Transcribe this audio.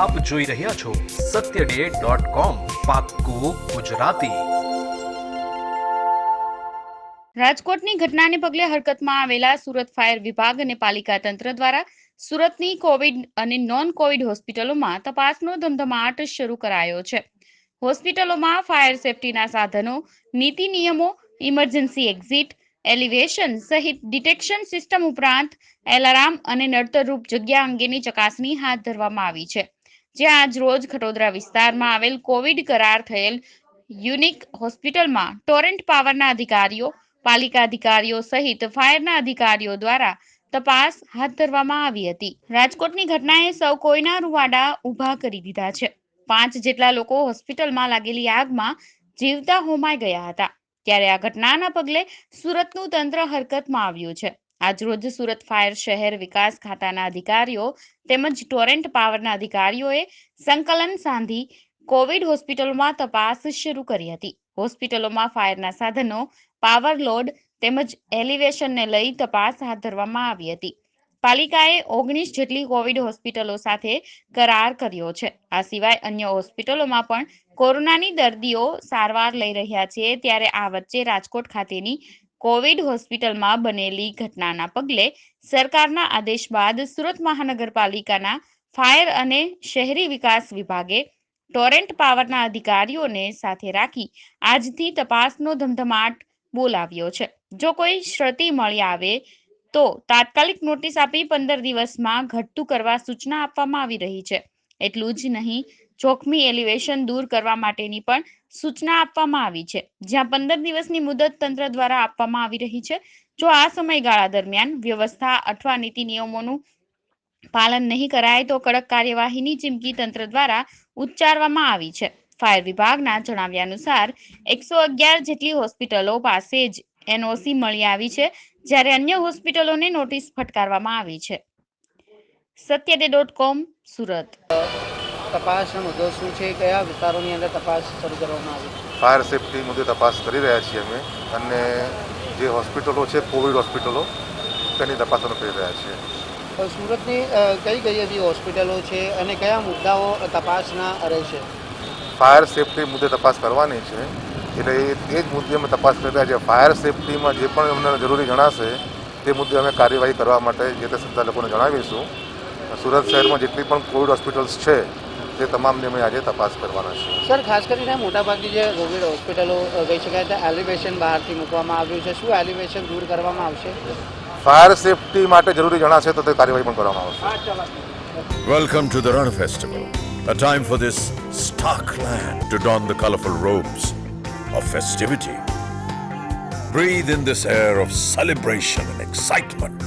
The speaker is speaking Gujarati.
આપ જોઈ રહ્યા છો સત્ય ડે ગુજરાતી. રાજકોટની ઘટનાને પગલે હરકતમાં આવેલા સુરત ફાયર વિભાગ અને પાલિકા તંત્ર દ્વારા સુરતની કોવિડ અને નોન કોવિડ હોસ્પિટલોમાં તપાસનો ધમધમાટ શરૂ કરાયો છે. હોસ્પિટલોમાં ફાયર સેફટીના સાધનો, નીતિ નિયમો, ઇમરજન્સી એક્ઝિટ, એલિવેશન સહિત ડિટેક્શન સિસ્ટમ ઉપરાંત એલાર્મ અને નડતરરૂપ જગ્યા અંગેની ચકાસણી હાથ ધરવામાં આવી છે. જ્યાં આજ રોજ ખટોદરા વિસ્તારમાં આવેલ કોવિડ કરાર થયેલ યુનિક હોસ્પિટલમાં ટોરેન્ટ પાવરના અધિકારીઓ, પાલિકા અધિકારીઓ સહિત ફાયરના અધિકારીઓ દ્વારા તપાસ હાથ ધરવામાં આવી હતી. રાજકોટની ઘટનાએ સૌ કોઈના રૂવાડા ઊભા કરી દીધા છે. પાંચ જેટલા લોકો હોસ્પિટલમાં લાગેલી આગમાં જીવતા હોમાઈ ગયા હતા. ત્યારે આ ઘટનાના પગલે સુરતનું તંત્ર હરકતમાં આવ્યું છે. આજરોજ સુરત ફાયર શહેર વિકાસ ખાતાના અધિકારીઓ તેમજ ટોરેન્ટ પાવરના અધિકારીઓએ સંકલન સાંધી કોવિડ હોસ્પિટલોમાં તપાસ શરૂ કરી હતી. હોસ્પિટલોમાં ફાયરના સાધનો, પાવર લોડ તેમજ એલિવેશનને લઈ તપાસ હાથ ધરવામાં આવી હતી. પાલિકાએ ઓગણીસ જેટલી કોવિડ હોસ્પિટલો સાથે કરાર કર્યો છે. આ સિવાય અન્ય હોસ્પિટલોમાં પણ કોરોનાની દર્દીઓ સારવાર લઈ રહ્યા છે ત્યારે આ વચ્ચે રાજકોટ ખાતેની કોવિડ હોસ્પિટલમાં બનેલી ઘટનાના પગલે સરકારના આદેશ બાદ સુરત મહાનગરપાલિકાના ફાયર અને શહેરી વિકાસ વિભાગે ટોરેન્ટ પાવરના અધિકારીઓને સાથે રાખી આજથી તપાસનો ધમધમાટ બોલાવ્યો છે. જો કોઈ શ્રતિ મળી આવે તો તાત્કાલિક નોટિસ આપી પંદર દિવસમાં ઘટતું કરવા સૂચના આપવામાં આવી રહી છે. એટલું જ નહીં, જોખમી એલિવેશન દૂર કરવા માટેની પણ સૂચના આપવામાં આવી છે. જ્યાં પંદર દિવસની મુદત તંત્ર દ્વારા આપવામાં આવી રહી છે. જો આ સમયગાળા દરમિયાન વ્યવસ્થા અથવા નીતિ નિયમોનું પાલન નહીં કરાય, તો કડક કાર્યવાહીની ચીમકી તંત્ર દ્વારા ઉચ્ચારવામાં આવી છે. ફાયર વિભાગના જણાવ્યા અનુસાર, એકસો અગિયાર જેટલી હોસ્પિટલો પાસે જ એનઓસી મળી આવી છે, જ્યારે અન્ય હોસ્પિટલોને નોટિસ ફટકારવામાં આવી છે. સત્યડે ડોટ કોમ સુરત. તપાસનો મુદ્દો શું છે? કયા વિસ્તારોની અંદર તપાસ શરૂ કરવામાં આવી છે? ફાયર સેફટી મુદ્દે તપાસ કરી રહ્યા છીએ અમે અને જે હોસ્પિટલો છે કોવિડ હોસ્પિટલો તેની તપાસ અમે કરી રહ્યા છીએ. સુરતની કઈ કઈ એવી હોસ્પિટલો છે અને કયા મુદ્દાઓ તપાસના રહેશે? ફાયર સેફટી મુદ્દે તપાસ કરવાની છે એટલે એ એ જ મુદ્દે અમે તપાસ કરી રહ્યા છીએ. ફાયર સેફટીમાં જે પણ અમને જરૂરી જણાશે તે મુદ્દે અમે કાર્યવાહી કરવા માટે જે તે સંચાલકોને જણાવીશું. સુરત શહેરમાં જેટલી પણ કોવિડ હોસ્પિટલ્સ છે તે તમામની અમે આજે તપાસ કરવાના છે સર ખાસ કરીને મોટાભાગની જે કોવિડ હોસ્પિટલો કહી શકાય તે એલિવેશન બહારથી મૂકવામાં આવ્યું છે. શું એલિવેશન દૂર કરવામાં આવશે? ફાયર સેફટી માટે જરૂરી જણાશે તો તે કાર્યવાહી પણ કરવામાં આવશે. Welcome to the Rann festival a time for this stark land to don the colourful robes of festivity Breathe in this air of celebration and excitement.